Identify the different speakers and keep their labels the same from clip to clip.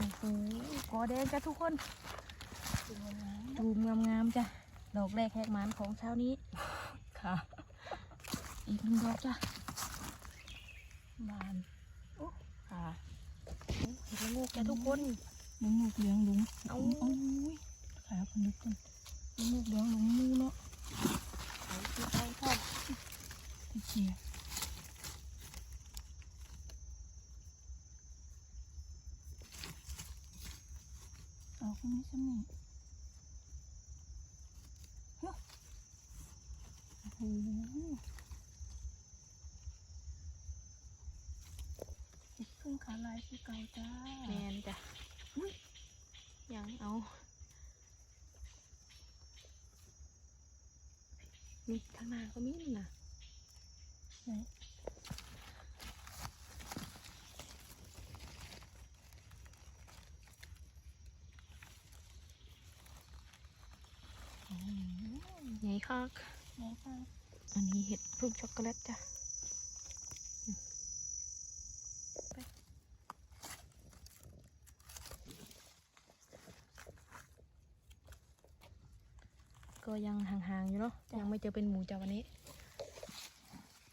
Speaker 1: โอ้กอแดงจ้ะทุกคนดูงามๆจ้ะ ดอกแรกแหกหมานของเช้านี้
Speaker 2: ค่ะ
Speaker 1: อีกหนึ่งดอกจ้ะ
Speaker 2: บานโอ้ค่ะ
Speaker 1: เห็ดละโงูจ้ะทุกคน
Speaker 2: ลุงลูกเลี้ยงลุง
Speaker 1: เอา
Speaker 2: โอ้ยขาพนึกจังลุงลูกเลี้ยงลุงมูเนาะ
Speaker 1: เอาที่ไปทอด
Speaker 2: ที่เชียเอาคนนี้ช่ไหมเฮ้โอ้โหติดเครื่งขาลายคือเก่าจ้า
Speaker 1: แมนจ้ะยังเอานี่ทางหน้าก็มีนี่นะ
Speaker 2: ไหน
Speaker 1: คัก
Speaker 2: ไหนคะ
Speaker 1: อันนี้เห็ดพึ่งช็อกโกแลตจ้ะไปก็ยังห่างๆอยู่เนาะยังไม่เจอเป็นหมูจ้ะวันนี้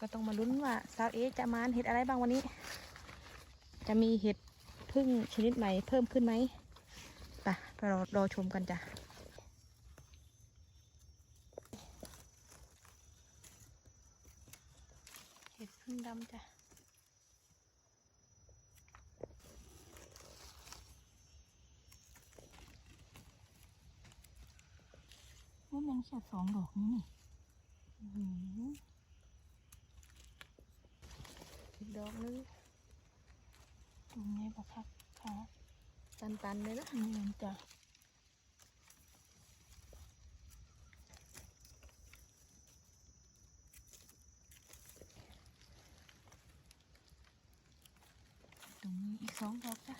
Speaker 1: ก็ต้องมาลุ้นว่าสาวเอจะมานเห็ดอะไรบ้างวันนี้ จะมีเห็ดพึ่งชนิดใหม่เพิ่มขึ้นไหมไปไปรอรอชมกันจ้ะ ดพึ่งดำจ้ะ
Speaker 2: ว่ามันแค่สองดอกนี้นี่
Speaker 1: อื้อหืออีกดอกนึง
Speaker 2: ตรงนี้บักคักขา
Speaker 1: ตันๆเลยนะ
Speaker 2: เงินจ้ะ
Speaker 1: ตรงนี้ อีกสองดอกจ้ะ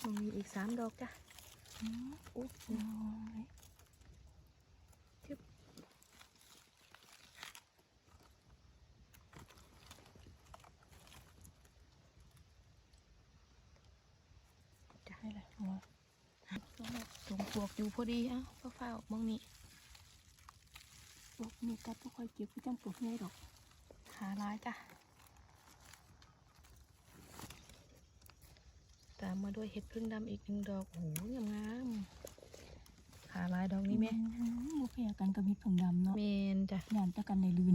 Speaker 1: ตรงนี้อีกสามดอกจ้ะ
Speaker 2: อืม
Speaker 1: อุ๊ย
Speaker 2: น้อย
Speaker 1: จ้ะ
Speaker 2: ให้ละหัว
Speaker 1: ตรงปลวกอยู่พอดีเอ้าก็ฟ้าออกมองนี่
Speaker 2: ปลูกมีกัดก็ค่อยเก็บก็จังปลูกง่ายดอก
Speaker 1: ขาร้ายจ้ะ ตามมาด้วยเห็ดพึ่งดำอีกหนึ่งดอก โอ้โหงามๆขาลายดอกนี้ไหม
Speaker 2: อืโมแพ้กันกับเห็ดผงดำเนาะ
Speaker 1: เมนจ้ะ
Speaker 2: ยานตะกันในลืน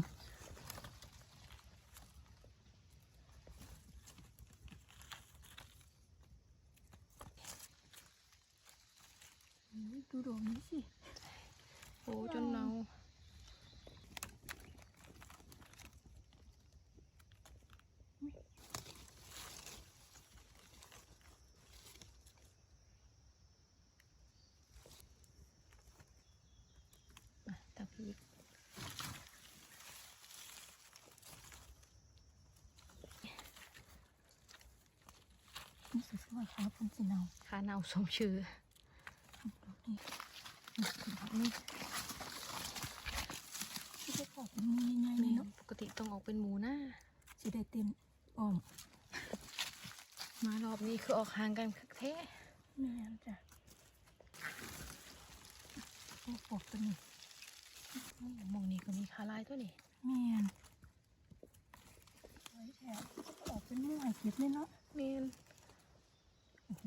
Speaker 2: อืมดูดอกนี้สิ
Speaker 1: โอ้จนเนา อะตักอีก
Speaker 2: นี่สวยๆครับผมสิเนา
Speaker 1: ขาเนาสมชื่อ
Speaker 2: ดอกนี้นี่ดอกนี้ที่จะปอกเป็นมือง่ายๆ
Speaker 1: เม
Speaker 2: เลย
Speaker 1: น
Speaker 2: เนาะ
Speaker 1: ปกติต้องออกเป็นหมูหน้า
Speaker 2: สิได้เต็มอ้อม
Speaker 1: มารอบนี้คือออกห่างกันคักแท้
Speaker 2: แม่นจ้ะโอ้ปอกตัวนี้
Speaker 1: อืมหมองนี้ก็มี ขาลายตัวนี้
Speaker 2: แม่นไว้แถวออกเป็นมือให้เก็บเลยเนาะ
Speaker 1: เมน
Speaker 2: โอ้โห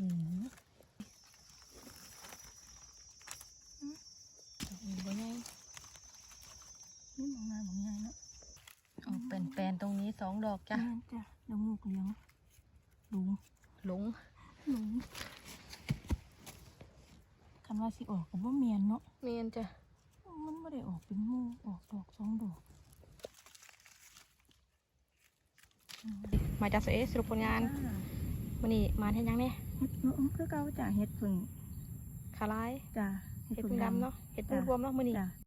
Speaker 1: ดอกนี้บ่ใหญ่
Speaker 2: นี่มองงานมองงานเนาะ
Speaker 1: ออกเป็นแปลนๆตรงนี้สองดอกจ้ะ
Speaker 2: แม่นจ้ะดอกงูกเลี้ยงลุง
Speaker 1: หลง
Speaker 2: ลุงคันว่าสิออกกับว่าเมียนเนาะ
Speaker 1: เมนจ้ะ
Speaker 2: มันไม่ได้ออกเป็นหมูออกดอกสองดอก
Speaker 1: มาจากเสเอสรุปผลงาน
Speaker 2: จ้า
Speaker 1: วันนี้มาเห็นยังเนี่ย
Speaker 2: เฮ็ดเนาะคือเก่าจ้ะเฮ็ดผึ่ง
Speaker 1: ขาลาย
Speaker 2: จ้ะ
Speaker 1: เห็ดพึ่งดำเนาะเห็ดพึ่งรวมเนาะมื้อนี้
Speaker 2: จ้ะ